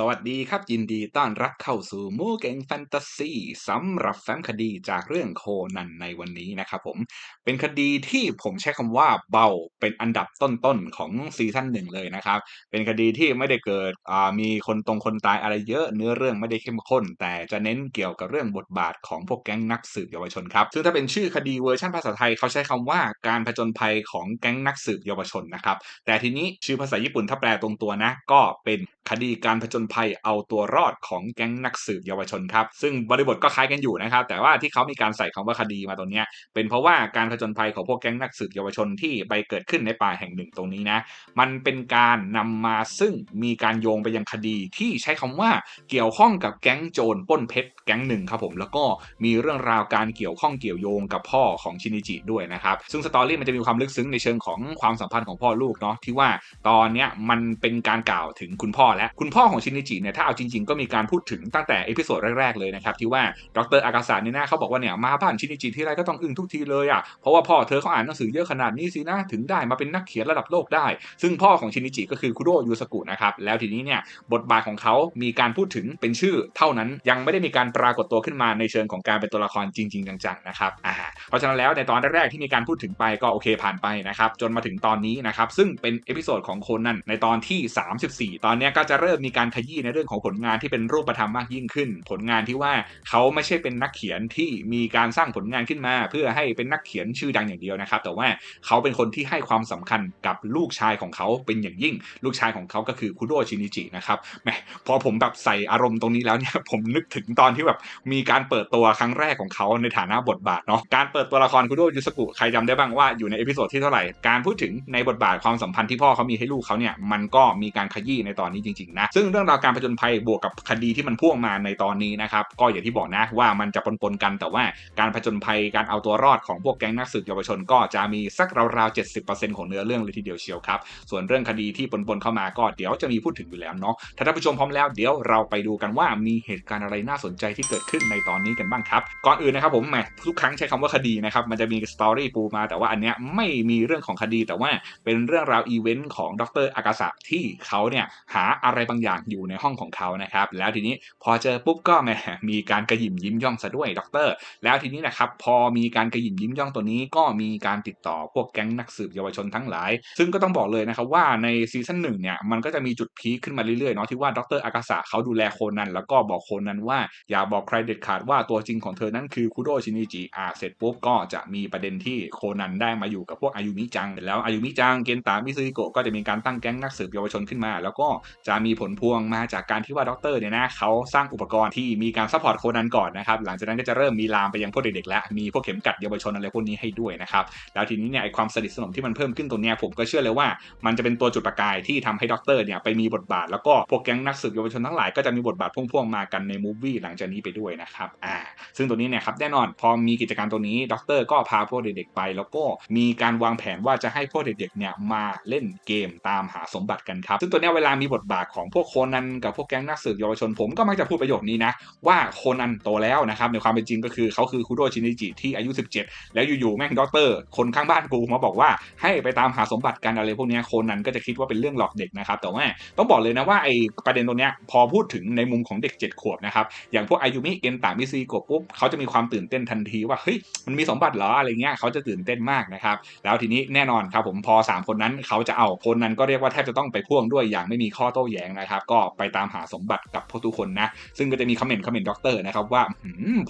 สวัสดีครับยินดีต้อนรับเข้าสู่มูเก่งแฟนตาซีสำหรับแฟ้มคดีจากเรื่องโคนันในวันนี้นะครับผม เป็นคดีที่ผมใช้คำว่าเบาเป็นอันดับต้นๆของซีซั่นหนึ่งเลยนะครับ เป็นคดีที่ไม่ได้เกิดมีคนตรงคนตายอะไรเยอะเนื้อเรื่องไม่ได้เข้มข้น แต่จะเน้นเกี่ยวกับเรื่องบทบาทของพวกแก๊งนักสืบเยาวชนครับซึ่งถ้าเป็นชื่อคดีเวอร์ชันภาษาไทยเขาใช้คำว่าการผจญภัยของแก๊งนักสืบเยาวชนนะครับแต่ทีนี้ชื่อภาษาญี่ปุ่นถ้าแปลตรงตัวนะ ก็เป็นคดีการผจญภัยเอาตัวรอดของแก๊งนักสืบเยาวชนครับซึ่งบริบทก็คล้ายกันอยู่นะครับ แต่ว่าที่เขามีการใส่คำว่าคดีมาตรงเนี้ยเป็นเพราะว่าการผจญภัยของพวกแก๊งนักสืบเยาวชนที่ไปเกิดขึ้นในป่าแห่งหนึ่งตรงนี้นะมันเป็นการนำมาซึ่งมีการโยงไปยังคดีที่ใช้คำว่าเกี่ยวข้องกับแก๊งโจรป้นเพชรแก๊งหนึ่งครับผมแล้วก็มีเรื่องราวการเกี่ยวข้องเกี่ยวโยงกับพ่อของชินิจิด้วยนะครับซึ่งสตอรี่มันจะมีความลึกซึ้งในเชิงของความสัมพันธ์ของพ่อลูกเนาะที่ว่าตอนเนี้ยมันเป็นการกล่าวถึงคุณพ่อและคุณพ่อของชินจิเนี่ยถ้าเอาจริงๆก็มีการพูดถึงตั้งแต่เอพิโซดแรกๆเลยนะครับที่ว่าดรอากาศาเนี่ยนะเขาบอกว่าเนี่ยมาบ้านชินิจิที่ไรก็ต้องอึ้งทุกทีเลยอะเพราะว่าพ่อเธอเขาอ่านหนังสือเยอะขนาดนี้สินะถึงได้มาเป็นนักเขียนระดับโลกได้ ซึ่งพ่อของชินิจิก็คือคุโดยูสกุนะครับแล้วทีนี้เนี่ยบทบาทของเขามีการพูดถึงเป็นชื่อ เท่านั้นยังไม่ได้มีการปรากฏตัวขึ้นมาในเชิงของการเป็นตัวละครจริง ๆ จังๆนะครับอ่าเพราะฉะนั้นแล้วในตอนแรกๆที่มีการพูดถึงไปก็โอเคผ่านไปนะครับจนมาถึงตอนนี้นะครับซึ่งเป็นเอพิโซดของโคนันในตอนที่ 34 ตอนนี้ก็จะเริ่มมีการขยี้ในเรื่องของผลงานที่เป็นรูปธรรมมากยิ่งขึ้น ผลงานที่ว่าเขาไม่ใช่เป็นนักเขียนที่มีการสร้างผลงานขึ้นมา เพื่อให้เป็นนักเขียนชื่อดังอย่างเดียวนะครับ แต่ว่าเขาเป็นคนที่ให้ความสำคัญกับลูกชายของเขาเป็นอย่างยิ่ง ลูกชายของเขาก็คือคุโดชินิจินะครับแหมพอผมแบบใส่อารมณ์ตรงนี้แล้วเนี่ยผมนึกถึงตอนที่แบบมีการเปิดตัวครั้งแรกของเขาในฐานะบทบาทเนาะการเปิดตัวละครคุโดยุสกุใครจำได้บ้างว่าอยู่ในเอพิโซดที่เท่าไหร่การพูดถึงในบทบาทความสัมพันธ์ที่พ่อเขามีให้ลูกเขาเนี่ยมันก็มีการขยี้ในตอนนี้จริงๆนะซึ่งเรื่องราวการผจญภัยบวกกับคดีที่มันพ่วงมาในตอนนี้นะครับ ก็อย่างที่บอกนะว่ามันจะปนๆกันแต่ว่าการผจญภัยการเอาตัวรอดของพวกแก๊งนักสืบเยาวชน ก็จะมีสักราวๆ70%ของเนื้อเรื่องเลยทีเดียวเชียวครับ ส่วนเรื่องคดีที่ปนๆเข้ามาก็เดี๋ยวจะมีพูดถึงอยู่แล้วเนาะถ้าท่านผู้ชมพร้อมแล้วเดี๋ยวเราไปดูกันว่ามีเหตุการณ์อะไรน่าสนใจที่เกิดขึ้นในตอนนี้กันบ้างครับ ก่อนอื่นนะครับผมแหมทุกครั้งใช้คำว่าคดีนะครับมันจะมีสตอรี่ปูมา แต่ว่าอันเนี้ยไม่มีเรื่องของคดีแต่ว่าเป็นเรื่องราวอีเวนต์ของดรอากาศะที่เขาเนี่ยหาอะไรบางอย่างอยู่ในห้องของเขานะครับ แล้วทีนี้พอเจอปุ๊บก็แหมมีการกระยิมยิ้มย่องซะด้วยด็อกเตอร์ แล้วทีนี้นะครับพอมีการกระยิมยิ้มย่องตัวนี้ ก็มีการติดต่อพวกแก๊งนักสืบเยาวชนทั้งหลาย ซึ่งก็ต้องบอกเลยนะครับว่าในซีซั่นหนึ่งเนี่ยมันก็จะมีจุดพีคขึ้นมาเรื่อยๆเนาะที่ว่าด็อกเตอร์อากาศะเขาดูแลโคนันแล้วก็บอกโคนันว่าอย่าบอกใครเด็ดขาดว่าตัวจริงของเธอนั้นคือคุโดชินิจิอ่าเสร็จปุ๊บก็จะมีประเด็นที่โคนันได้มาอยู่กับพวกอายุมิจังแล้วอายุมิจังเกนตามิซึโกะก็จะมีการตั้งแก๊งนักสืบเยาวชนขึ้นมา แล้วก็จะมีผลพวงมาจากการที่ว่าด็อกเตอร์เนี่ยนะเขาสร้างอุปกรณ์ที่มีการซัพพอร์ตโคนันก่อนนะครับหลังจากนั้นก็จะเริ่มมีลามไปยังพวกเด็กๆแล้วมีพวกเข็มกัดเยาวชนอะไรพวกนี้ให้ด้วยนะครับแล้วทีนี้เนี่ยไอความสนิทสนมที่มันเพิ่มขึ้นตรงเนี้ยผมก็เชื่อเลยว่ามันจะเป็นตัวจุดประกายที่ทำให้ด็อกเตอร์เนี่ยไปมีบทบาท แล้วก็พวกแก๊งนักสืบเยาวชนทั้งหลายก็จะมีบทบาทพ่วงๆมากันในมูฟวี่หลังจากนี้ไปด้วยนะครับอ่าซึ่งตัวนี้เนี่ยครับแน่นอนพอมีกิจการตัวนี้ด็อกเตอร์ก็พาพวกเด็กๆไป แล้วก็มีการวางแผนว่าจะให้พวกเด็กๆเนี่ยมาเล่นเกมตามหาสมบัติกันครับซึ่งตัวนี้เวลามีบทบาทของพวกโคนันกับพวกแก๊งนักสืบเยาวชนผมก็มักจะพูดประโยคนี้นะ ว่าโคนันโตแล้วนะครับในความเป็นจริงก็คือเขาคือคุโดชินิจิที่อายุ 17 แล้วอยู่ๆแม่งด็อกเตอร์ คนข้างบ้านกูมาบอกว่าให้ไปตามหาสมบัติกันอะไรพวกนี้โคนันก็จะคิดว่าเป็นเรื่องหลอกเด็กนะครับแต่ว่าต้องบอกเลยนะว่าไอประเด็นตรงเนี้ยพอพูดถึงในมุมของเด็ก 7 ขวบนะครับอย่างพวกอายุมิเอ็นตามิซีกบปุ๊บเขาจะมีความตื่นเต้นทันทีว่าเฮ้ยมันมีสมบัติเหรออะไรเงี้ยเขาจะตื่นเต้นมากนะครับแล้วทีนี้แน่นอนครับผมพอ 3 คนนั้นเขาจะเอาคนนั้นก็เรียกว่าแทบจะต้องไปพ่วงด้วยอย่างไม่มีข้อโต้แย้งนะครับก็ไปตามหาสมบัติกับพวกทุกคนนะ ซึ่งก็จะมีคอมเมนต์คอมเมนต์ด็อกเตอร์นะครับว่า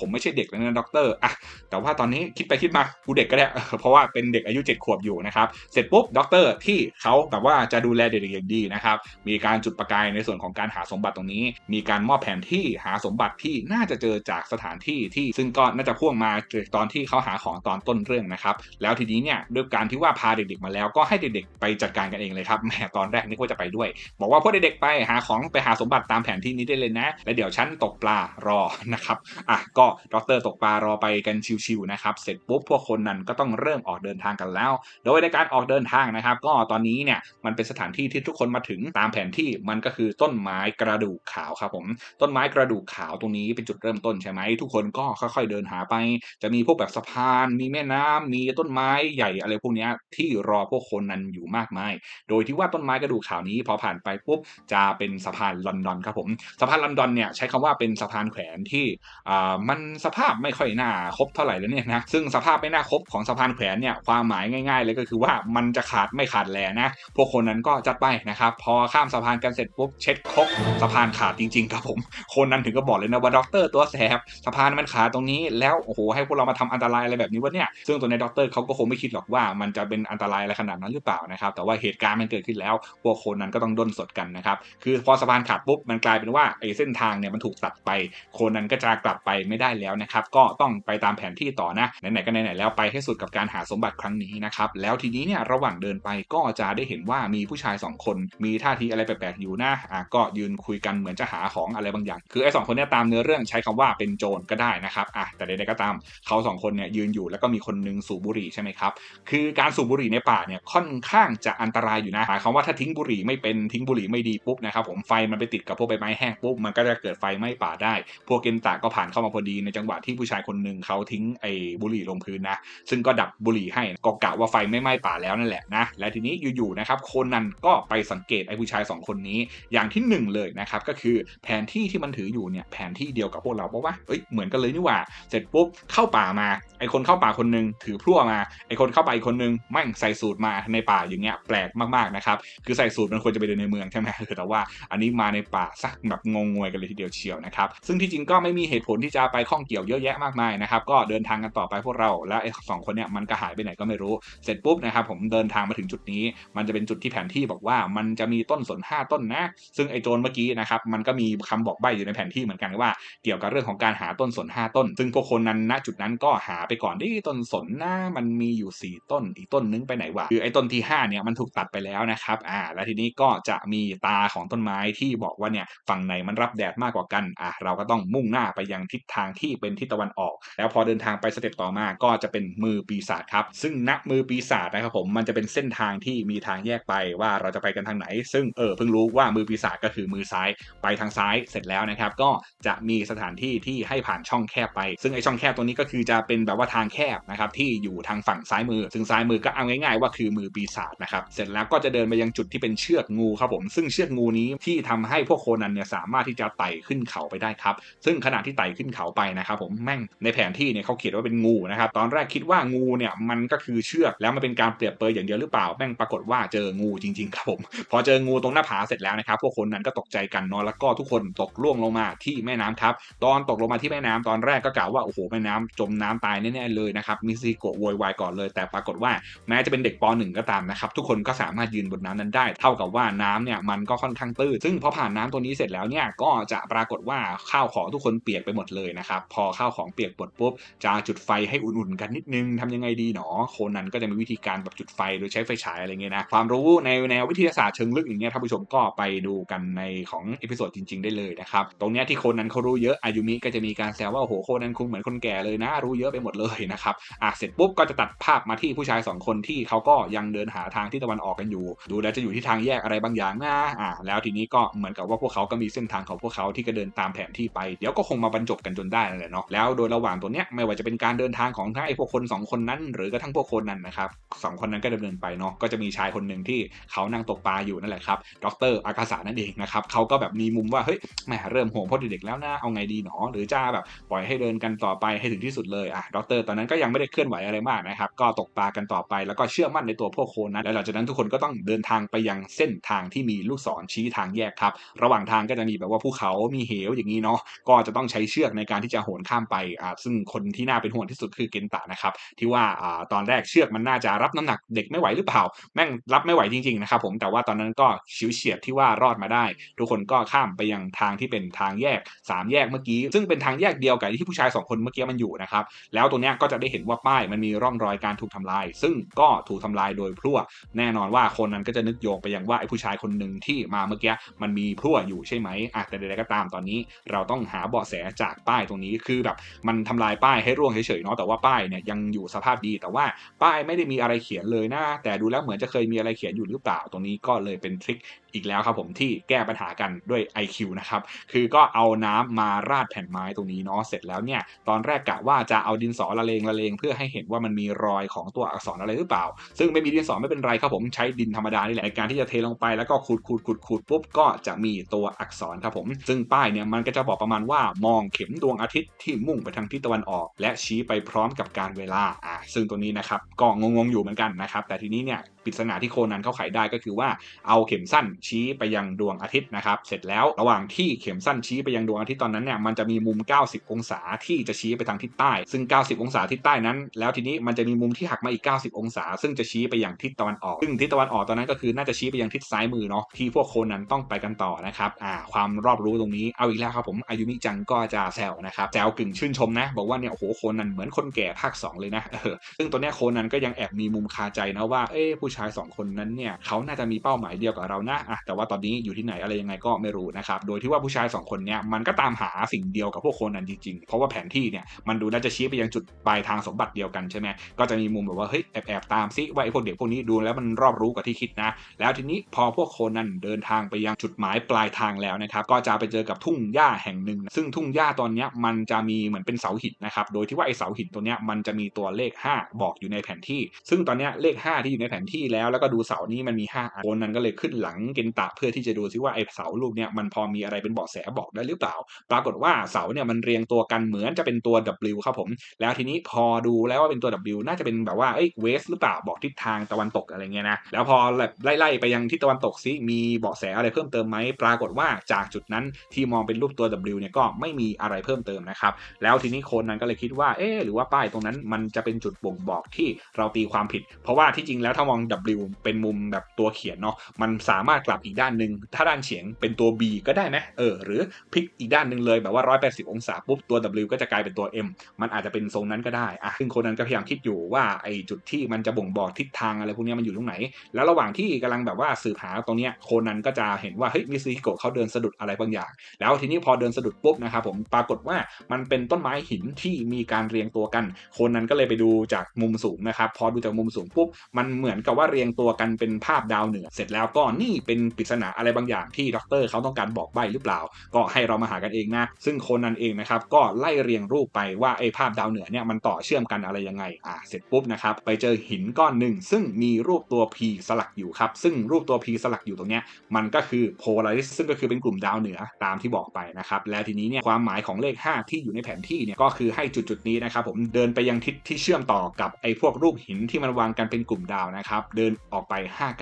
ผมไม่ใช่เด็กแล้วนะด็อกเตอร์อะแต่ว่าตอนนี้คิดไปคิดมากูเด็กก็ได้เพราะว่าเป็นเด็กอายุ 7 ขวบอยู่นะครับเสร็จปุ๊บด็อกเตอร์ที่เขาแบบว่าจะดูแลเด็กอย่างดีนะครับมีการจุดประกายในส่วนของการหาสมบัติตรงนี้ มีการมอบแผนที่หาสมบัติที่น่าจะเจอจากสถานที่ที่ซึ่งก็น่าจะพ่วงมาตอนที่เขาหาของตอนต้นเรื่องนะครับแล้วทีนี้เนี่ยด้วยการที่ว่าพาเด็กๆมาแล้วก็ให้เด็กๆไปจัดการกันเองเลยครับแหมตอนแรกนึกว่าจะไปด้วย บอกว่าพวกเด็กๆไปหาของไปหาสมบัติตามแผนที่นี้ได้เลยนะ แล้วเดี๋ยวฉันตกปลารอนะครับอะก็ดรตกปลารอไปกันชิวๆนะครับเสร็จปุ๊บพวกคนนั้นก็ต้องเริ่มออกเดินทางกันแล้ว โดยในการออกเดินทางนะครับ ก็ตอนนี้เนี่ยมันเป็นสถานที่ที่ทุกคนมาถึงตามแผนที่มันก็คือต้นไม้กระดูกขาวครับผมต้นไม้กระดูกขาวตรงนี้เป็นจุดเริ่มต้นใช่ไหมทุกคนก็ค่อยๆเดินหาไป จะมีพวกแบบสะพานมีแม่น้ำมีต้นไม้ใหญ่อะไรพวกนี้ที่รอพวกคนนั้นอยู่มากมาย โดยที่ว่าต้นไม้กระดูกขาวนี้พอผ่านไปปุ๊บจะเป็นสะพพานลอนดอนครับผมสะพานลอนดอนเนี่ยใช้คำว่าเป็นสะพานแขวนที่อ่ามันสภาพไม่ค่อยน่าครบเท่าไหร่แล้วเนี่ยนะซึ่งสภาพไม่น่าครบของสะพานแขวนเนี่ยความหมายง่าย ๆ เลยก็คือว่ามันจะขาดไม่ขาดแลนะพวกคนนั้นก็จัดไปนะครับพอข้ามสะพานกันเสร็จปุ๊บเช็ดคกสะพานขาดจริงๆครับผมคนนั้นถึงก็บอกเลยนะว่าด็อกเตอร์ตัวแสบสะพานมันขาดตรงนี้แล้วโอ้โหให้พวกเรามาทำอันตรายอะไรแบบนี้วะเนี่ยซึ่งตัวในด็อกเตอร์เขาก็คงไม่คิดหรอกว่ามันจะเป็นอันตรายอะไรขนาดนั้นหรือเปล่านะครับแต่ว่าเหตุการณ์มันเกิดขึ้นแล้วพวกคนนั้นก็ต้องด้นสดกันนะครับคือพอสะพานขาดปุ๊บมันกลายเป็นว่าไอ้เส้นทางเนี่ยมันถูกตัดไปคนนั้นก็จะกลับไปไม่ได้แล้วนะครับ ก็ต้องไปตามแผนที่ต่อนะไหนๆก็ไหนๆแล้วไปให้สุดกับการหาสมบัติครั้งนี้นะครับแล้วทีนี้เนี่ยระหว่างเดินไปก็จะได้เห็นว่ามีผู้ชาย 2 คน มีท่าทีอะไรแปลกๆอยู่นะอะก็ยืนคุยกันเหมือนจะหาของอะไรบางอย่าง คือไอ้สองคนเนี้ตามเนื้อเรื่องใช้คำว่าเป็นโจรก็ได้นะครับอะแต่ใดๆก็ตามเขาสองคนเนี่ยยืนอยู่แล้วก็มีคนนึงสูบบุหรี่ใช่ไหมครับคือการสูบบุหรี่ในป่าเนี่ยค่อนข้างจะอันตรายอยู่นะหมายความว่าถ้าทิ้งบุหรี่ไม่เป็นทิ้งบุหรี่ไม่ดีปุ๊บนะครับผมไฟมันไปติดกับพวกใบไม้แห้งปุ๊บมันก็จะเกิดไฟไหม้ป่าได้ พวกเกนตะก็ผ่านเข้ามาพอดีในจังหวะที่ผู้ชายคนหนึ่งเขาทิ้งไอ้บุหรี่ลงพื้นนะซึ่งก็ดับบุหรี่ให้ก็กะว่าไฟไม่ไหม้ป่าแล้วนั่นแหละนะและทีนี้อยู่ๆนะครับคนนั้นก็ไปสังเกตไอ้ผู้ชาย 2 คนนี้อย่างที่ 1 เลยนะครับก็คือแผนที่ที่มันถืออยู่เนี่ยแผนที่เดียวกับพวกเราเพราะว่าเอ้ยเหมือนกันเลยนี่หว่า เสร็จปุ๊บเข้าป่ามาไอ้คนเข้าป่าคนหนึงถือพลั่วมาไอ้คนเข้าป่าอีกคนนึงแม่งใส่สูตรมาในป่าอย่างเงี้ยแปลกมากๆนะครับคือใส่สูตรมันควรจะไปเดินในเมืองใช่ไหมแต่ว่าอันนี้มาในป่าสักแบบงงงวยกันเลยทีเดียวเชียวนะครับซึ่งที่จริงก็ไม่มีเหตุผลที่จะไปข้องเกี่ยวเยอะแยะมากมายนะครับก็เดินทางกันต่อไปพวกเราแล้วไอ้สองคนเนี่ยมันก็หายไปไหนก็ไม่รู้เสร็จปุ๊บนะครับผมเดินทางมาถึงจุดนี้ มันจะเป็นจุดที่แผนที่บอกว่ามันจะมีต้นสน 5 ต้นนะ ซึ่งไอ้โจรเมื่อกี้นะครับมันก็มีคำบอกใบ้อยู่ในแผนที่เหมือนกันว่าเกี่ยวกับเรื่องของการหาต้นสน 5 ต้น ซึ่งพวกคนนั้นณจุดนั้นก็หาไปก่อนที่ต้นสนนะมันมีอยู่ 4 ต้นอีกต้นนึงไปไหนวะคือไอ้ต้นที่5เนี่ยมันถูกตัดไปแล้วนะครับอ่าแล้วทีนี้ก็จะมีตาของต้นไม้ที่บอกว่าเนี่ยฝั่งไหนมันรับแดดมากกว่ากันอะเราก็ต้องมุ่งหน้าไปยังทิศทางที่เป็นทิศตะวันออก แล้วพอเดินทางไปสเต็ปต่อมาก็จะเป็นมือปีศาจครับ ซึ่งณมือปีศาจนะครับผมมันจะเป็นเส้นทางที่มีทางแยกไปว่าเราจะไปกันทางไหน ซึ่งเออเพิ่งรู้ว่ามือปีศาจก็คือมือซ้ายไปทางซ้ายเสร็จแล้วนะครับ ก็จะมีสถานที่ที่ให้ผ่านช่องแคบไป ซึ่งไอช่องแคบตัวนี้ก็คือจะเป็นแบบว่าทางแคบนะครับที่อยู่ทางฝั่งซ้ายมือ ซึ่งซ้ายมือก็เอาง่ายๆว่าคือมือปีศาจนะครับเสร็จแล้วก็จะเดินไปยังจุดที่เป็นเชือกงูครับผมซึ่งเชือกงูนี้ที่ที่ทำให้พวกโคนันเนี่ยสามารถที่จะไต่ขึ้นเขาไปได้ครับ ซึ่งขณะที่ไต่ขึ้นเขาไปนะครับผมแม่งในแผนที่เนี่ยเขาเขียนว่าเป็นงูนะครับตอนแรกคิดว่างูเนี่ยมันก็คือเชือกแล้วมันเป็นการเปรียบเปยอย่างเดียวหรือเปล่าแม่งปรากฏว่าเจองูจริงๆครับผมพอเจองูตรงหน้าผาเสร็จแล้วนะครับพวกคนนั้นก็ตกใจกันนาะแล้วก็ทุกคนตกล่วงลงมาที่แม่น้ำครับตอนตกลงมาที่แม่น้ำตอนแรกก็กล่าวว่าโอ้โหแม่น้ำจมน้ำตายแน่ๆเลยนะครับมิซิโกะโวยวายก่อนเลย แต่ปรากฏว่าแม้จะเป็นเด็กป .1 ก็ตามนะครับทุกคนก็สามารถยืนบนน้ำนั้นได้ เท่ากับว่าน้ำเนี่ยมันก็ค่อนข้างตื้นซึ่งพอผ่านน้ำตัวนี้เสร็จแล้วเนี่ยก็จะปรากฏว่าข้าวของทุกคนเปียกไปหมดเลยนะครับ พอข้าวของเปียกหมดปุ๊บจะจุดไฟให้อุ่นๆกันนิดนึงทำยังไงดีหนอ โคนันก็จะมีวิธีการแบบจุดไฟโดยใช้ไฟฉายอะไรเงี้ยนะ ความรู้ในแนววิทยาศาสตร์เชิงลึกอย่างเงี้ยท่านผู้ชมก็ไปดูกันในของเอพิโซดจริง ๆ ได้เลยนะครับ ตรงเนี้ยที่โคนันเขารู้เยอะอายุมิก็จะมีการแซวว่าโอ้โหโคนันคงเหมือนคนแก่เลยนะ รู้เยอะไปหมดเลยนะครับอะเสร็จปุ๊บก็จะตัดภาพมาที่ผู้ชาย 2 คนที่เขาก็ยังเดินหาทางที่ตะวันออกกันอยู่ ดูแล้วจะอยู่ที่ทางแยกอะไรบางอย่างนะอะแล้วทีนี้กก็เหมือนกับว่าพวกเขาก็มีเส้นทางของพวกเขาที่ก็เดินตามแผนที่ไปเดี๋ยวก็คงมาบรรจบกันจนได้นั่นแหละเนาะแล้วโดยระหว่างตัวเนี้ยไม่ว่าจะเป็นการเดินทางของทั้งไอ้พวกคน 2 คนนั้น หรือกระทั่งพวกคนนั้นนะครับสองคนนั้นก็ดำเนินไปเนาะก็จะมีชายคนหนึ่งที่เขานั่งตกปลาอยู่นั่นแหละครับดรอากาศานั่นเองนะครับเขาก็แบบมีมุมว่าเฮ้ยแหมเริ่มห่วงพ่อเด็กๆแล้วนะเอาไงดีหนอหรือจะแบบปล่อยให้เดินกันต่อไปให้ถึงที่สุดเลยอะดรตอนนั้นก็ยังไม่ได้เคลื่อนไหวอะไรมากนะครับก็ตกปลากันต่อไปแล้วก็เชื่อมั่นในตัวพวกโคนนั้นแล้วหลังจากนั้นทุกคนก็ต้องเดินทางไปยังเส้นทางที่มีลูกศรชี้ทางแยกครับ ระหว่างทางก็จะมีแบบว่าภูเขามีเหวอย่างนี้เนาะก็จะต้องใช้เชือกในการที่จะโหนข้ามไปอ่าซึ่งคนที่น่าเป็นห่วงที่สุดคือเกนตะนะครับที่ว่าอ่าตอนแรกเชือกมันน่าจะรับน้ำหนักเด็กไม่ไหวหรือเปล่า แม่งรับไม่ไหวจริงๆนะครับผมแต่ว่าตอนนั้นก็ชิวเฉียดที่ว่ารอดมาได้ ทุกคนก็ข้ามไปยังทางที่เป็นทางแยก 3 แยกเมื่อกี้ ซึ่งเป็นทางแยกเดียวกับที่ผู้ชาย 2 คนเมื่อกี้มันอยู่นะครับแล้วตัวเนี้ยก็จะได้เห็นว่าป้ายมันมีร่องรอยการถูกทำลาย ซึ่งก็ถูกทำลายโดยพลั่วแน่นอนว่าคนนั้นก็จะนึกโยงไปยังว่าไอ้ผู้ชายคนหนึ่งที่มาเมื่อกี้มันมีพลั่วอยู่ใช่ไหมอะแต่ใดๆก็ตามตอนนี้ เราต้องหาเบาะแสจากป้ายตรงนี้คือแบบมันทำลายป้ายให้ร่วงเฉยๆเนาะแต่ว่าป้ายเนี่ยยังอยู่สภาพดี แต่ว่าป้ายไม่ได้มีอะไรเขียนเลยนะ แต่ดูแล้วเหมือนจะเคยมีอะไรเขียนอยู่หรือเปล่าตรงนี้ก็เลยเป็นทริคอีกแล้วครับผมที่แก้ปัญหากันด้วย IQ นะครับคือก็เอาน้ำมาราดแผ่นไม้ตรงนี้เนาะเสร็จแล้วเนี่ยตอนแรกกะว่าจะเอาดินสอละเลงละเลงเพื่อให้เห็นว่ามันมีรอยของตัวอักษรอะไรหรือเปล่า ซึ่งไม่มีดินสอไม่เป็นไรครับผมใช้ดินธรรมดานี่แหละในการที่จะเทลงไปแล้วก็ขูดขูดขูดขูดปุ๊บก็จะมีตัวอักษรครับผม ซึ่งป้ายเนี่ยมันก็จะบอกประมาณว่ามองเข็มดวงอาทิตย์ที่มุ่งไปทางทิศตะวันออก และชี้ไปพร้อมกับการเวลาอ่าซึ่งตัวนี้นะครับก็งงๆอยู่เหมือนกันนะครับแต่ทีนี้เนี่ย ปริศนาที่โคนันเขาไขได้ก็คือว่าเอาเข็มสั้นชี้ไปยังดวงอาทิตย์นะครับเสร็จแล้วระหว่างที่เข็มสั้นชี้ไปยังดวงอาทิตย์ตอนนั้นเนี่ยมันจะมีมุม 90 องศาที่จะชี้ไปทางทิศใต้ ซึ่ง 90 องศาทิศใต้นั้น แล้วทีนี้มันจะมีมุมที่หักมาอีก 90 องศา ซึ่งจะชี้ไปยังทิศตะวันออกซึ่งทิศตะวันออกตอนนั้นก็คือน่าจะชี้ไปยังทิศซ้ายมือเนาะที่พวกโคนันต้องไปกันต่อนะครับอ่าความรอบรู้ตรงนี้เอาอีกแล้วครับผมอายุมิจังก็จะแซวนะครับแซวกึ่งชื่นชมนะ บอกว่าเนี่ยโอ้โหโคนันเหมือนคนแก่ภาค 2 เลยนะเออซึ่งตัวเนี้ยโคนันก็ยังแอบมีมุมคาใจนะว่าเอ๊ผู้ชาย 2 คนนั้นเนี่ยเขาน่าจะมีเป้าหมายเดียวกับเรานะอะแต่ว่าตอนนี้อยู่ที่ไหนอะไรยังไงก็ไม่รู้นะครับโดยที่ว่าผู้ชาย 2 คนเนี้ยมันก็ตามหาสิ่งเดียวกับพวกโคนันจริงๆ เพราะว่าแผนที่เนี่ยมันดูน่าจะชี้ไปยังจุดปลายทางสมบัติเดียวกันใช่ไหมก็จะมีมุมแบบว่าเฮ้ยแอบแอบตามซิว่าไอ้พวกเด็กพวกนี้ดูแล้วมันรอบรู้กว่าที่คิดนะ แล้วทีนี้พอพวกโคนันเดินทางไปยังจุดหมายปลายทางแล้วนะครับก็จะไปเจอกับทุ่งหญ้าแห่งหนึ่ง ซึ่งทุ่งหญ้าตอนนี้มันจะมีเหมือนเป็นเสาหินนะครับโดยที่ว่าไอ้เสาหินตัวเนี้ยมันจะมีตัวเลข 5 บอกอยู่ในแผนที่ ซึ่งตอนนี้เลข 5 ที่อยู่ในแผนที่แล้วแล้วก็ดูเสานี้มันมี5อันโคนันก็เลยขึ้นหลังเกนตะเพื่อที่จะดูซิว่าไอ้เสาลูกเนี้ยมันพอมีอะไรเป็นเบาะแสบอกได้หรือเปล่า ปรากฏว่าเสาเนี่ยมันเรียงตัวกันเหมือนจะเป็นตัว W ครับผม แล้วทีนี้พอดูแล้วว่าเป็นตัว W น่าจะเป็นแบบว่าเอ้ยเวสหรือเปล่าบอกทิศทางตะวันตกอะไรเงี้ยนะแล้วพอแบบไล่ๆไปยังทิศตะวันตกซิมีเบาะแสอะไรเพิ่มเติมไหมปรากฏว่าจากจุดนั้นที่มองเป็นรูปตัว W เนี่ยก็ไม่มีอะไรเพิ่มเติมนะครับแล้วทีนี้คนนั้นก็เลยคิดว่าเอ๊หรือว่าป้ายตรงนั้นมันจะเป็นจุดบ่งบอกที่เราตีความผิด เพราะว่าที่จริงแล้วถ้ามอง W เป็นมุมแบบตัวเขียนเนาะมันสามารถกลับอีกด้านหนึ่งถ้าด้านเฉียงเป็นตัว B ก็ได้ไหมเออหรือพลิกอีกด้านหนึ่งเลยแบบว่า 180 องศาปุ๊บตัว W ก็จะกลายเป็นตัว M มันอาจจะเป็นทรงนั้นก็ได้อะซึ่งคนนั้นก็พยายามคิดอยู่ว่าไอ้จุดที่มันจะบ่งบอกทิศทางอะไรพวกนี้มันอยู่ตรงไหน แล้วระหว่างที่กำลังแบบว่าสืบหาตรงนี้โคนันก็จะเห็นว่าเฮ้ยมิซิโกะเขาเดินสะดุดอะไรบางอย่าง แล้วทีนี้พอเดินสะดุดปุ๊บนะครับผมปรากฏว่ามันเป็นต้นไม้หินที่มีการเรียงตัวกัน โคนันก็เลยไปดูจากมุมสูงนะครับพอดูจากมุมสูงปุ๊บมันเหมือนกับว่าเรียงตัวกันเป็นภาพดาวเหนือ เสร็จแล้วก็นี่เป็นปริศนาอะไรบางอย่างที่ด็อกเตอร์เขาต้องการบอกใบ้หรือเปล่า ก็ให้เรามาหากันเองนะ ซึ่งโคนันเองนะครับก็ไล่เรียงรูปไปว่าไอ้ภาพดาวเหนือเนี่ยมันต่อเชื่อมกันอะไรยังไง อ่า เสร็จปุ๊บนะครับไปเจอหินก้อนหนึ่งซึ่งมีรูปตัว P สลักอยู่ครับ ซึ่งรูปตัว P สลักอยู่ตรงเนี้ยมันก็คือโพลาริสซึ่งก็คือเป็นกลุ่มดาวเหนือตามที่บอกไปนะครับ แล้วทีนี้เนี่ยความหมายของเลข 5 ที่อยู่ในแผนที่เนี่ยก็คือให้จุดจุดนี้นะครับผมเดินไปยังทิศที่เชื่อมต่อกับไอ้พวกรูปหินที่มันวางกันเป็นกลุ่มดาวนะครับเดินออกไป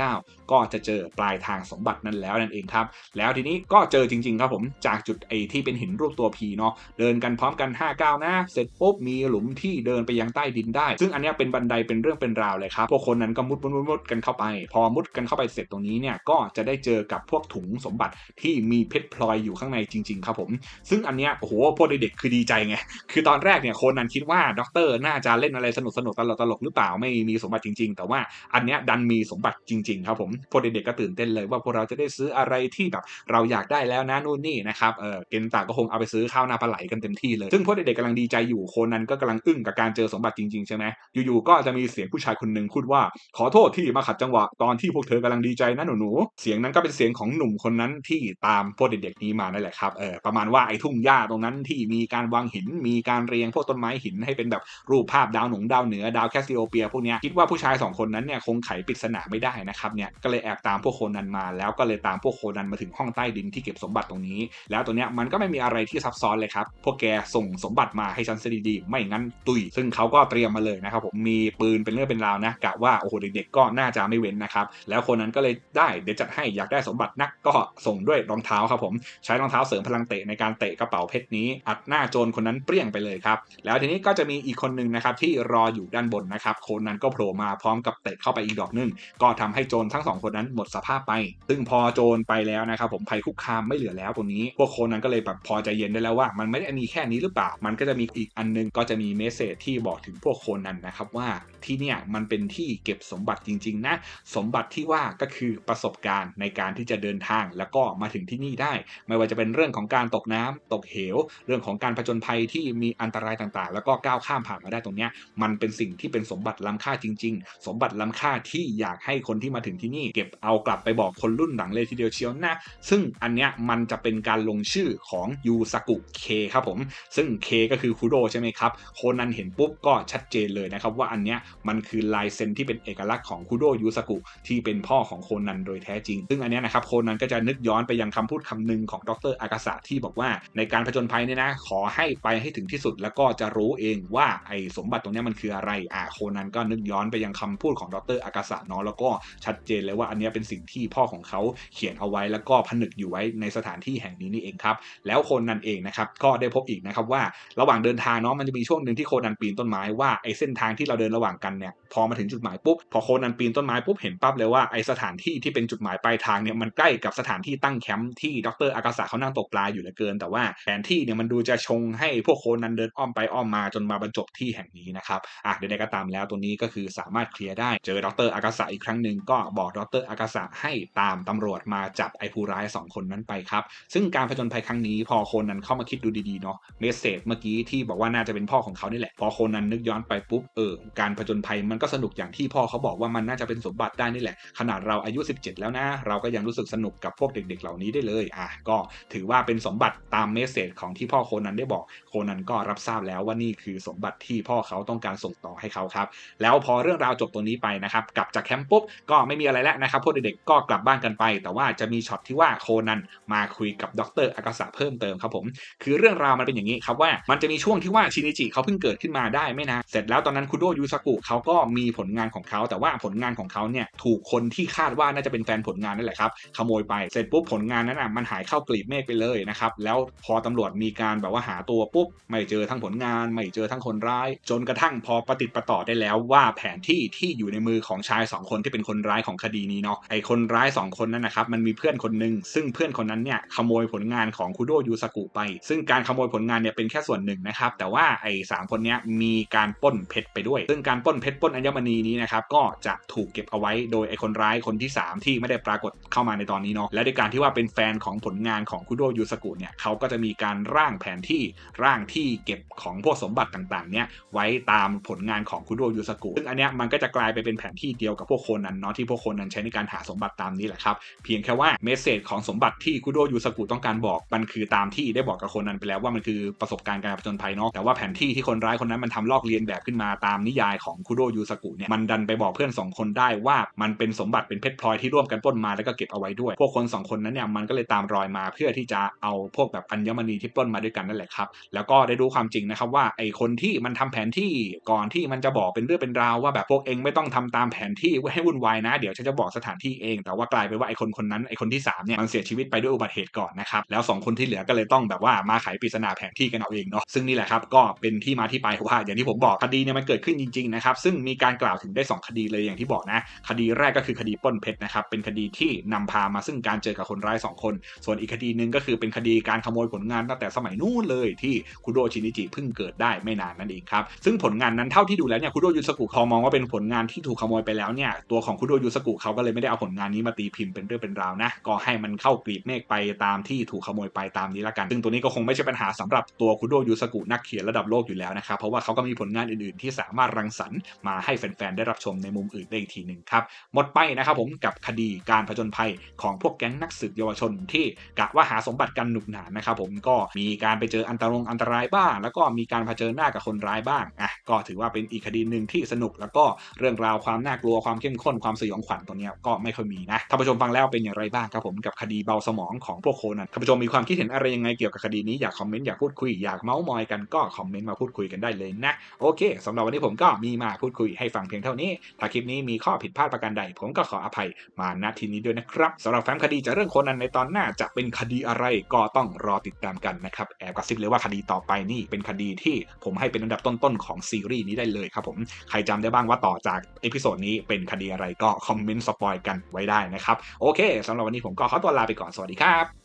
59 ก็จะเจอปลายทางสมบัตินั้นแล้วนั่นเองครับ แล้วทีนี้ก็เจอจริงๆครับผมจากจุดไอที่เป็นหินรูปตัว P เนาะเดินกันพร้อมกัน 59 นะ เสร็จปุ๊บมีหลุมที่เดินไปยังใต้ดินได้ ซึ่งอันนี้เป็นบันไดเป็นเรื่องเป็นราวเลยครับพวกคนนั้นก็มุดมุดมุดกันเข้าไป พอมุดกันเข้าไปเสร็จตรงนี้เนี่ยก็จะได้เจอกับพวกถุงสมบัติที่มีเพชรพลอยอยู่ข้างในจริง ๆ ครับผม ซึ่งอันเนี้ยโอ้โหพวกเด็กๆคือดีใจไงคือตอนแรกเนี่ยคนนั้นคิดว่าด็อกเตอร์น่าจะเล่นอะไรสนุกสนุกตลกตลกหรือเปล่าไม่มีสมบัติจริง ๆ แต่ว่าอันเนี้ยดันมีสมบัติจริงๆครับผมพวกเด็กๆก็ตื่นเต้นเลยว่าพวกเราจะได้ซื้ออะไรที่แบบเราอยากได้แล้วนะนู่นนี่นะครับเออเกนตาก็คงเอาไปซื้อข้าวนาปลาไหลกันเต็มที่เลย ซึ่งพวกเด็กๆกำลังดีใจอยู่โคนันก็กำลังอึ้งกับการเจอสมบัติจริงๆใช่ไหมอยู่ๆก็จะมีเสียงผู้ชายคนหนึ่งพูดว่า ขอโทษที่มาขัดจังหวะตอนที่พวกเธอกำลังดีใจนะหนูๆเสียงนั้นก็เป็นเสียงของหนุ่มคนนั้นที่ตามพวกเด็กๆนี้มานั่นแหละครับเออประมาณว่าไอ้ทุ่งหญ้าตรงนั้นที่มีการวางหินมีการเรียงพวกต้นไม้หินให้เป็นแบบรูปภาพดาวหนงดาวเหนือดาวแคสซิโอเปียพวกนี้คิดว่าผู้ชาย2คนนั้นเนี่ยคงไขปริศนาไม่ได้นะครับเนี่ยก็เลยแอบตามพวกโคนันมา แล้วก็เลยตามพวกโคนันมาถึงห้องใต้ดินที่เก็บสมบัติตรงนี้ แล้วตัวเนี้ยมันก็ไม่มีอะไรที่ซับซ้อนเลยครับพวกแกส่งสมบัติมาให้ฉันซะดีๆไม่งั้นตุยซึ่งเขาก็เตรียมมาเลยนะครับผมมีปืนเป็นเรื่องเป็นราวนะกะว่าโอ้โหเด็กๆก็น่าจะไม่เว้นนะครับแล้วคนนั้นก็เลยได้เดี๋ยวจัดให้อยากได้สมบัตินักก็ส่งด้วยรองเท้าครับผมใช้รองเท้าเสริมพลังเตะในการเตะกระเป๋าเพชรนี้ อัดหน้าโจรคนนั้นเปรี้ยงไปเลยครับแล้วทีนี้ก็จะมีอีกคนหนึ่งนะครับที่รออยู่ด้านบนนะครับคนนั้นก็โผล่มาพร้อมกับเตะเข้าไปอีกดอกหนึงก็ทำให้โจรทั้งสองคนนั้นหมดสภาพไป ซึ่งพอโจรไปแล้วนะครับผมภัยคุกคามไม่เหลือแล้วตรงนี้ พวกคนนั้นก็เลยแบบพอใจเย็นได้แล้วว่า มันไม่ได้มีแค่นี้หรือเปล่า มันก็จะมีอีกอันนึงก็จะมีเมสเซจที่บอกถึงพวกคนนั้นนะครับว่าที่เนี่ยมันเป็นที่เก็บสมบัติจริง ๆ นะ สมบัติที่ว่าก็คือประสบการณ์ในการที่จะเดินทางแล้วก็มาถึงที่นี่ได้ ไม่ว่าจะเป็นเรื่องของการตกน้ำตกเหว เรื่องของการผจญภัยที่มีอันตรายต่างๆ แล้วก็ก้าวข้ามผ่านมาได้ตรงเนี้ยมันเป็นสิ่งที่เป็นสมบัติล้ำค่าจริง ๆ สมบัติล้ำค่าที่อยากให้คนที่มาถึงที่นี่ เก็บเอากลับไปบอกคนรุ่นหลังเลยทีเดียวเชียวนะซึ่งอันเนี้ยมันจะเป็นการลงชื่อของยูสกุเคครับผม ซึ่งเคก็คือคุโดใช่ไหมครับโคนันเห็นปุ๊บก็ชัดเจนเลยนะครับว่าอันเนี้ยมันคือลายเซ็นที่เป็นเอกลักษณ์ของคุโดยูสกุที่เป็นพ่อของโคนันโดยแท้จริง ซึ่งอันเนี้ยนะครับโคนันก็จะนึกย้อนไปยังคำพูดคำหนึงของดรอากาศะที่บอกว่าในการผจญภัยเนี่ยนะขอให้ไปให้ถึงที่สุดแล้วก็จะรู้เองว่าไอ้สมบัติตรงเนี้ยมันคืออะไรอ่าโคนันก็นึกย้อนไปยังคำพูดของดรอากาศะเนาะแล้วก็ชัดเจนเลยว่าอันนี้เป็นสิ่งที่พ่อของเขาเขียนเอาไว้แล้วก็ผนึกอยู่ไว้ในสถานที่แห่งนี้นี่เองครับแล้วโคนันเองนะครับก็ได้พบอีกนะครับว่าระหว่างเดินทางเนาะมันจะมีช่วงหนึ่งที่โคนันปีนต้นไม้ว่าไอ้เส้นทางที่เราเดินระหว่างกันเนี่ยพอมาถึงจุดหมายปุ๊บพอโคนันปีนต้นไม้ปุ๊บเห็นปั๊บเลยว่าไอ้สถานที่ที่เป็นจุดหมายปลายทางเนี่ยมันใกล้กับสถานที่ตั้งแคมป์ที่ดรอากาศะเขานั่งตกปลาอยู่เหลือเกิน แต่ว่าแผนที่เนี่ยมันดูจะชงให้พวกโคนันเดินอ้อมไปอ้อมมาจนมาบรรจบที่แห่งนี้นะครับอะเดี๋ยวก็ตามแล้วตัวนี้ก็คือสามารถเคลียร์ได้เจอดรอากาศะอีกครั้งหนึ่งก็บอกดรอากาศะให้ตามตำรวจมาจับไอ้ผู้ร้ายสองคนนั้นไปครับ ซึ่งการผจญภัยครั้งนี้พอโคนันเข้ามาคิดดูดีๆเนาะเมสเซจเมื่อกี้ที่บอกว่าน่าจะเป็นพ่อของเขานี่แหละ พอโคนันนึกย้อนไปปุ๊บเออการผจญภัยมันก็สนุกอย่างที่พ่อเขาบอกว่ามันน่าจะเป็นสมบัติได้นี่แหละ ขนาดเราอายุ 17 แล้วนะ เราก็ยังรู้สึกสนุกกับพวกเด็ก ๆ เหล่านี้ได้เลยอะก็ถือว่าเป็นสมบัติตามเมสเซจของที่พ่อโคนันได้บอกโคนันก็รับทราบแล้วว่านี่คือสมบัติที่พ่อเขาต้องการส่งต่อให้เขาครับแล้วพอเรื่องราวจบตรงนี้ไปนะครับกลับจากแคมป์ปุ๊บก็ไม่มีอะไรแล้วนะครับพวกเด็กๆก็กลับบ้านกันไป แต่ว่าจะมีช็อตที่ว่าโคนันมาคุยกับดรอากาศะเพิ่มเติมครับผม คือเรื่องราวมันเป็นอย่างนี้ครับว่ามันจะมีช่วงที่ว่าชินิจิเขาเพิ่งเกิดขึ้นมาได้ไม่นานเสร็จแล้วตอนนั้นคุโดยูซากุเขาก็มีผลงานของเขา แต่ว่าผลงานของเขาเนี่ยถูกคนที่คาดว่าน่าจะเป็นแฟนผลงานนั่นแหละครับขโมยไปเสร็จปุ๊บผลงานนั้นอะมันหายเข้ากลีบเมฆไปเลยนะครับแล้วพอตำรวจมีการแบบว่าหาตัวปุ๊บไม่เจอทั้งผลงาน ไม่เจอทั้งคนร้าย จนกระทั่งพอประติดประต่อได้แล้วว่าแผนที่ที่อยู่ในมือของสองชาย 2 คนที่เป็นคนร้ายของคดีนี้เนาะไอคนร้าย 2 คนนั้นนะครับมันมีเพื่อนคนหนึ่งซึ่งเพื่อนคนนั้นเนี่ยขโมยผลงานของคุโดยูซากุไป ซึ่งการขโมยผลงานเนี่ยเป็นแค่ส่วนหนึ่งนะครับแต่ว่าไอ้สามคนนี้มีการป้นเพชรไปด้วย ซึ่งการป้นเพชรป้นอัญมณีนี้นะครับก็จะถูกเก็บเอาไว้โดยไอ้คนร้ายคนที่ 3 ที่ไม่ได้ปรากฏเข้ามาในตอนนี้เนาะและด้วยการที่ว่าเป็นแฟนของผลงานของคุโดยูสกุเนี่ยเขาก็จะมีการร่างแผนที่ร่างที่เก็บของพวกสมบัติต่างๆเนี่ยไว้ตามผลงานของคุโดยูสกุซึ่งอันเนี้ยมันก็จะกลายไปเป็นแผนที่ที่เดียวกับพวกโคนันเนาะที่พวกโคนันใช้ในการหาสมบัติตามนี้แหละครับเพียงแค่ว่าเมสเซจของสมบัติที่คุโดยูสกุต้องการบอกมันคือตามที่ได้บอกกับโคนันไปแล้วว่ามันคือประสบการณ์การผจญภัยเนาะแต่ว่าแผนที่ที่คนร้ายคนนั้นมันทำลอกเลียนแบบขึ้นมาตามนิยายของคุโดยูสกุเนี่ยมันดันไปบอกเพื่อน 2 คนได้ว่ามันเป็นสมบัติเป็นเพชรพลอยที่ร่วมกันปล้นมาแล้วก็เก็บเอาไว้ด้วย พวกคน 2 คนนั้นเนี่ยมันก็เลยตามรอยมาเพื่อที่จะเอาพวกแบบอัญมณีที่ปล้นมาด้วยกันนั่นแหละครับแล้วก็ได้รู้ความจริงนะครับว่าไอ้คนที่มันทำแผนที่ก่อนที่มันจะบอกเป็นเรื่องเป็นราวว่าแบบพวกเองไม่ต้องทำตามแผนที่ให้วุ่นวายนะ เดี๋ยวฉันจะบอกสถานที่เอง แต่ว่ากลายเป็นว่าไอ้คนคนนั้นไอ้คนที่3เนี่ยมันเสียชีวิตไปด้วยอุบัติเหตุก่อนนะครับแล้ว 2 คนที่เหลือก็เลยต้องแบบว่ามาไขปริศนาแผนที่กันเอาเองเนาะซึ่งนี่แหละครับก็เป็นที่มาที่ไปว่าอย่างที่ผมบอกคดีเนี่ยมันเกิดขึ้นจริงๆนะครับซึ่งมีการกล่าวถึงได้ 2 คดีเลยอย่างที่บอกนะ คดีแรกก็คือคดีป้นเพชรนะครับเป็นคดีที่นำพามาซึ่งการเจอกับคนร้าย 2 คน ส่วนอีกคดีหนึ่งก็คือเป็นคดีการขโมยผลงานตั้งแต่สมัยนู้นเลยที่คุโดชินิจิเพิ่งเกิดได้ไม่นานนั่นเองครับซึ่งผลงานนั้นเท่าที่ดูแล้วเนี่ยคุโดยูสกุเขามองว่าเป็นผลงานที่ถูกขโมยไปแล้วเนี่ยตัวของคุโดยูสกุเขาก็เลยไม่ได้เอาผลงานนี้มาตีพิมพ์เป็นเรื่องเป็นราวนะ ก็ให้มันเข้ากรีบเมฆไปตามที่ถูกขโมยไปตามนี้ละกัน ซึ่งตัวนี้ก็คงไม่ใช่ปัญหาสำหรับตัวคุโดยูสกุนักเขียนระดับโลกอยู่แล้วนะครับ เพราะว่าเขาก็มีผลงานอื่นๆ ที่สามารถรังสรรค์มาให้แฟนๆได้รับชมในมุมอื่นได้อีกทีหนึ่งครับ หมดไปนะครับผมกับคดีการผจญภัยของพวกแก๊งนักสืบเยาวชนที่กะว่าหาสมบัติกันหนุกหนานนะครับผมก็มีการไปเจออันตรงอันตรายบ้าง แล้วก็มีการเผชิญหน้ากับคนร้ายบ้างอะก็ถือว่าเป็นอีกคดีหนึ่งที่สนุกแล้วก็เรื่องราวความน่ากลัวความเข้มข้นความสยองขวัญตัวนี้ก็ไม่ค่อยมีนะท่านผู้ชมฟังแล้วเป็นอย่างไรบ้างครับผมกับคดีเบาสมองของพวกโคนันท่านผู้ชมมีความคิดเห็นอะไรยังไงเกี่ยวกับคดีนี้อยากคอมเมนต์อยากพูดคุยอยากเมาส์มอยกันก็คอมเมนต์มาพูดคุยกันได้เลยนะโอเคสำหรับวันนี้ผมก็มีมาพูดคุยให้ฟังเพียงเท่านี้ ถ้าคลิปนี้มีข้อผิดพลาดประการใด ผมก็ขออภัยมาณที่นี้ด้วยนะครับสำหรับแฟ้มคดีจะเรื่องโคนันในตอนหน้าจะเป็นคดีอะไรก็ต้องรอติดตามกันนะครับแอบกระซิบเลยว่าคดีต่อไปนี่เป็นคดีที่ผมให้เป็นอันดับต้นๆของซีรีส์นี้ได้เลยครับผมใครจำได้บ้างว่าต่อจากเอพิโซดนี้เป็นคดีอะไรก็คอมเมนต์สปอยกันไว้ได้นะครับ โอเคสำหรับวันนี้ผมก็ขอตัวลาไปก่อนสวัสดีครับ